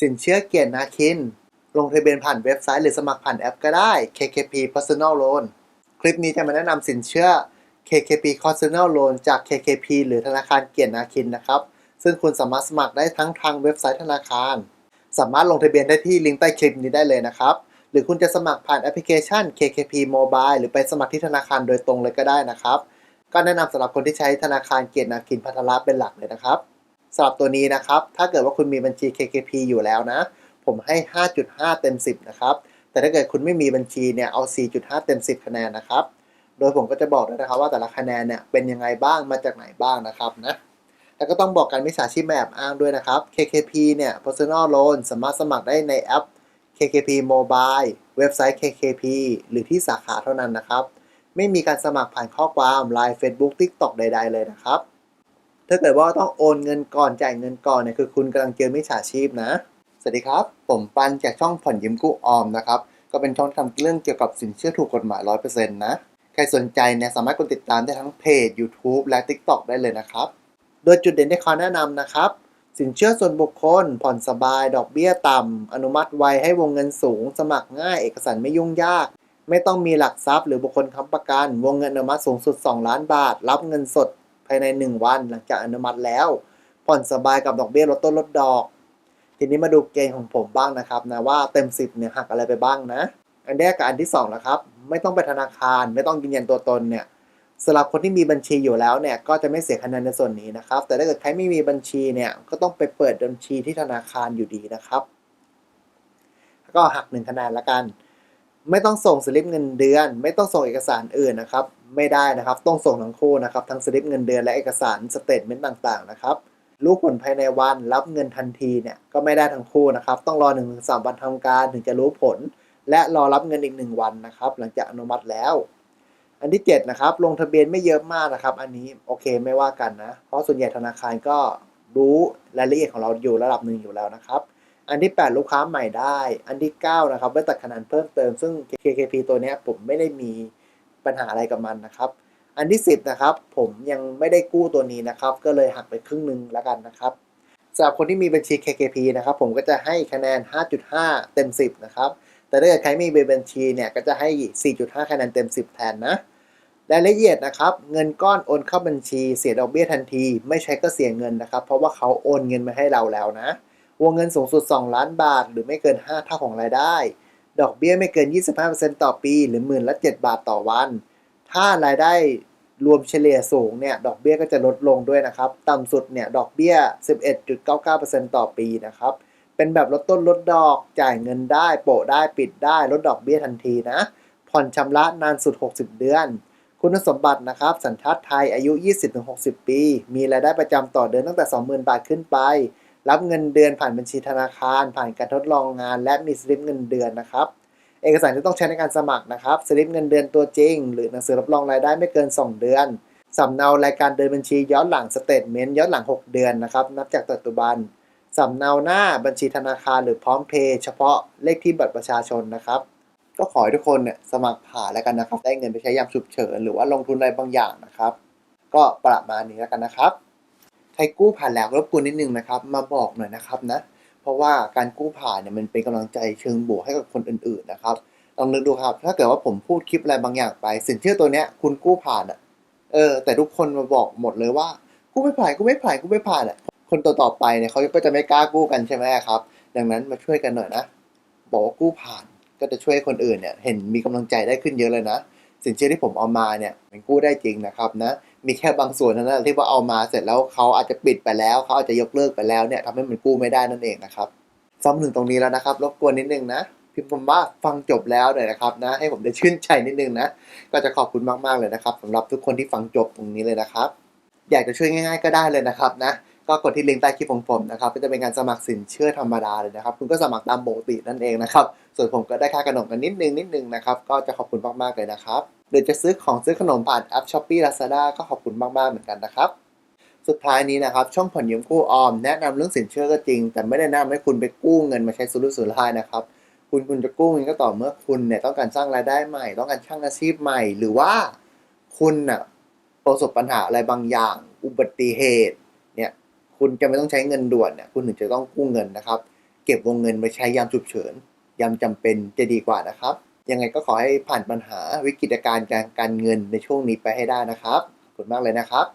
สินเชื่อเกียรตินาคิน ลงทะเบียนผ่านเว็บไซต์หรือสมัครผ่านแอปก็ได้ KKP Personal Loan คลิปนี้จะมาแนะนำสินเชื่อ KKP Personal Loan จาก KKP หรือธนาคารเกียรตินาคินนะครับ ซึ่งคุณสามารถสมัครได้ทั้งทางเว็บไซต์ธนาคาร สามารถลงทะเบียนได้ที่ลิงก์ใต้คลิปนี้ได้เลยนะครับ หรือคุณจะสมัครผ่านแอปพลิเคชัน KKP Mobile หรือไปสมัครที่ธนาคารโดยตรงเลยก็ได้นะครับ ก็แนะนำสำหรับคนที่ใช้ธนาคารเกียรตินาคินพัทระเป็นหลักเลยนะครับ สำหรับตัวนี้นะครับ ถ้าเกิดว่าคุณมีบัญชี KKP อยู่แล้วนะ ผมให้ 5.5 เต็ม 10 นะครับ แต่ถ้าเกิดคุณไม่มีบัญชีเนี่ยเอา 4.5 เต็ม 10 คะแนนนะครับ โดยผมก็จะบอกด้วยนะครับว่าแต่ละคะแนนเนี่ยเป็นยังไงบ้างมาจากไหนบ้างนะครับนะ แล้วก็ต้องบอกการมิจฉาชีพไม่แอบอ้างด้วยนะครับ KKP เนี่ย personal loan สามารถสมัครได้ในแอป KKP Mobile เว็บไซต์ KKP หรือที่สาขาเท่านั้นนะครับ ไม่มีการสมัครผ่านข้อความ Line Facebook TikTok ใด ๆ เลยนะครับ ถ้าเกิดว่าต้องโอนเงินก่อนจ่ายเงินก่อนเนี่ยคือคุณกำลังเจอมิจฉาชีพนะ สวัสดีครับ ผมปันจากช่องผ่อนยิมกู้ออมนะครับ ก็เป็นช่องทำเรื่องเกี่ยวกับสินเชื่อถูกกฎหมาย100%นต์นะ ใครสนใจเนี่ยสามารถกดติดตามได้ทั้งเพจ YouTube และ TikTok ได้เลยนะครับ โดยจุดเด่นที่เขาแนะนำนะครับสินเชื่อส่วนบุคคล ผ่อนสบาย ดอกเบี้ยต่ำ อนุมัติไวให้วงเงินสูง สมัครง่าย เอกสารไม่ยุ่งยาก ไม่ต้องมีหลักทรัพย์หรือบุคคลค้ำประกัน วงเงินอนุมัติสูงสุด 2 ล้านบาท รับเงินสดายใน 1 วันหลังจากอนุมัติแล้ว ผ่อนสบายกับดอกเบี้ยลดต้นลดดอก ทีนี้มาดูเกณฑ์ของผมบ้างนะครับนะว่าเต็ม 10เนี่ยหักอะไรไปบ้างนะ อันแรกกับอันที่2นะครับไม่ต้องไปธนาคาร ไม่ต้องยืนยันตัวตนเนี่ยสำหรับคนที่มีบัญชีอยู่แล้วเนี่ยก็จะไม่เสียคะแนนในส่วนนี้นะครับ แต่ถ้าเกิดใครไม่มีบัญชีเนี่ยก็ต้องไปเปิดบัญชีที่ธนาคารอยู่ดีนะครับก็หักหนึ่งคะแนนละกัน ไม่ต้องส่งสลิปเงินเดือน ไม่ต้องส่งเอกสารอื่นนะครับ ไม่ได้นะครับ ต้องส่งทั้งคู่นะครับ ทั้งสลิปเงินเดือนและเอกสารสเตทเมนต์ต่างๆนะครับรู้ผลภายในวันรับเงินทันทีเนี่ยก็ไม่ได้ทั้งคู่นะครับ ต้องรอ1นถึงสวันทำการถึงจะรู้ผล และรอรับเงินอีก 1 วันนะครับ หลังจากอนุมัติแล้ว อันที่7นะครับลงทะเบียนไม่เยอะมากนะครับ อันนี้โอเคไม่ว่ากันนะ เพราะส่วนใหญ่ธนาคารก็รู้รายละเอียดของเราอยู่ระดับหนึ่งอยู่แล้วนะครับ อันที่ 8 ลูกค้าใหม่ได้ อันที่ 9 นะครับไว้ตัดคะแนนเพิ่มเติมซึ่ง KKP ตัวนี้ผมไม่ได้มี ปัญหาอะไรกับมันนะครับ อันที่ 10นะครับผมยังไม่ได้กู้ตัวนี้นะครับ ก็เลยหักไปครึ่งหนึ่งแล้วกันนะครับสำหรับคนที่มีบัญชี KKP นะครับ ผมก็จะให้คะแนน 5.5 เต็ม 10 นะครับ แต่ถ้าเกิดใครไม่มีบัญชีเนี่ยก็จะให้ 4.5 คะแนนเต็ม 10 แทนนะรายละเอียดนะครับ เงินก้อนโอนเข้าบัญชีเสียดอกเบี้ยทันที ไม่ใช้ก็เสียเงินนะครับ เพราะว่าเขาโอนเงินมาให้เราแล้วนะ วงเงินสูงสุด 2 ล้านบาท หรือไม่เกิน 5 เท่าของรายได้ ดอกเบี้ยไม่เกิน 25%ต่อปี หรือหมื่นละ 7 บาทต่อวัน ถ้ารายได้รวมเฉลี่ยสูงเนี่ย ดอกเบี้ยก็จะลดลงด้วยนะครับ ต่ำสุดเนี่ย ดอกเบี้ย 11.99%ต่อปีนะครับ เป็นแบบลดต้นลดดอก จ่ายเงินได้ โปะได้ ปิดได้ ลดดอกเบี้ยทันทีนะ ผ่อนชำระนานสุด 60 เดือน คุณสมบัตินะครับ สัญชาติไทย อายุ 20-60 ปี มีรายได้ประจำต่อเดือนตั้งแต่ 20,000 บาทขึ้นไป รับเงินเดือนผ่านบัญชีธนาคาร ผ่านการทดลองงาน และมีสลิปเงินเดือนนะครับ เอกสารที่ต้องใช้ในการสมัครนะครับ สลิปเงินเดือนตัวจริง หรือหนังสือรับรองรายได้ไม่เกิน 2 เดือนสำเนารายการเดินบัญชีย้อนหลังสเตทเมนต์ย้อนหลัง 6 เดือนนะครับ นับจากปัจจุบันสำเนาหน้าบัญชีธนาคารหรือพร้อมเพย์เฉพาะเลขที่บัตรประชาชนนะครับ ก็ขอให้ทุกคนเนี่ยสมัครผ่านแล้วกันนะครับ ได้เงินไปใช้ยามฉุกเฉินหรือว่าลงทุนอะไรบางอย่างนะครับ ก็ประมาณนี้แล้วกันนะครับ ใครกู้ผ่านแล้วรบกวนนิดนึงนะครับ มาบอกหน่อยนะครับนะ เพราะว่าการกู้ผ่านเนี่ยมันเป็นกำลังใจเชิงบวกให้กับคนอื่นๆนะครับ ลองนึกดูครับ ถ้าเกิดว่าผมพูดคลิปอะไรบางอย่างไป สินเชื่อตัวเนี้ยคุณกู้ผ่านอะ เออ แต่ทุกคนมาบอกหมดเลยว่ากู้ไม่ผ่านกู้ไม่ผ่านกู้ไม่ผ่านอะ คนต่อๆไปเนี่ยเขาก็จะไม่กล้ากู้กันใช่ไหมครับ ดังนั้นมาช่วยกันหน่อยนะ บอกว่ากู้ผ่านก็จะช่วยคนอื่นเนี่ยเห็นมีกำลังใจได้ขึ้นเยอะเลยนะ สินเชื่อที่ผมเอามาเนี่ยมันกู้ได้จริงนะครับนะ มีแค่บางส่วนเท่านั้นที่ว่าเอามาเสร็จแล้วเขาอาจจะปิดไปแล้วเขาอาจจะยกเลิกไปแล้วเนี่ยทำให้มันกู้ไม่ได้นั่นเองนะครับซ้ำถึงตรงนี้แล้วนะครับ รบกวนนิดนึงนะพิมพ์ผมว่าฟังจบแล้วหน่อยนะครับนะ ให้ผมได้ชื่นใจนิดนึงนะ ก็จะขอบคุณมากๆเลยนะครับสำหรับทุกคนที่ฟังจบตรงนี้เลยนะครับ อยากจะช่วยง่าย ๆ ก็ได้เลยนะครับนะ ก็กดที่ลิงก์ใต้คลิปของผมนะครับก็จะเป็นการสมัครสินเชื่อธรรมดาเลยนะครับ คุณก็สมัครตามปกตินั่นเองนะครับ ส่วนผมก็ได้ค่าขนมกันนิดนึงนิดนึงนะครับ ก็จะขอบคุณมากๆเลยนะครับหรือจะซื้อของซื้อขนมผ่านแอป s h อ p e e Lazada ก็ขอบคุณมากๆเหมือนกันนะครับสุดท้ายนี้นะครับ ช่องผ่อนยืมกู้ออม แนะนำเรื่องสินเชื่อก็จริง แต่ไม่ได้แนะนำให้คุณไปกู้เงินมาใช้สุรุ่ยสุร่ายนะครับ คุณคุณจะกู้เงินก็ต่อเมื่อคุณเนี่ยต้องการสร้างรายได้ใหม่ ต้องการสร้างอาชีพใหม่ หรือว่าคุณน่ะประสบปัญหาอะไรบางอย่าง อุบัติเหตุ คุณจะไม่ต้องใช้เงินด่วนเนี่ยคุณถึงจะต้องกู้เงินนะครับ เก็บวงเงินไว้ใช้ยามฉุกเฉิน ยามจำเป็นจะดีกว่านะครับ ยังไงก็ขอให้ผ่านปัญหาวิกฤตการณ์การเงินในช่วงนี้ไปให้ได้นะครับขอบคุณมากเลยนะครับ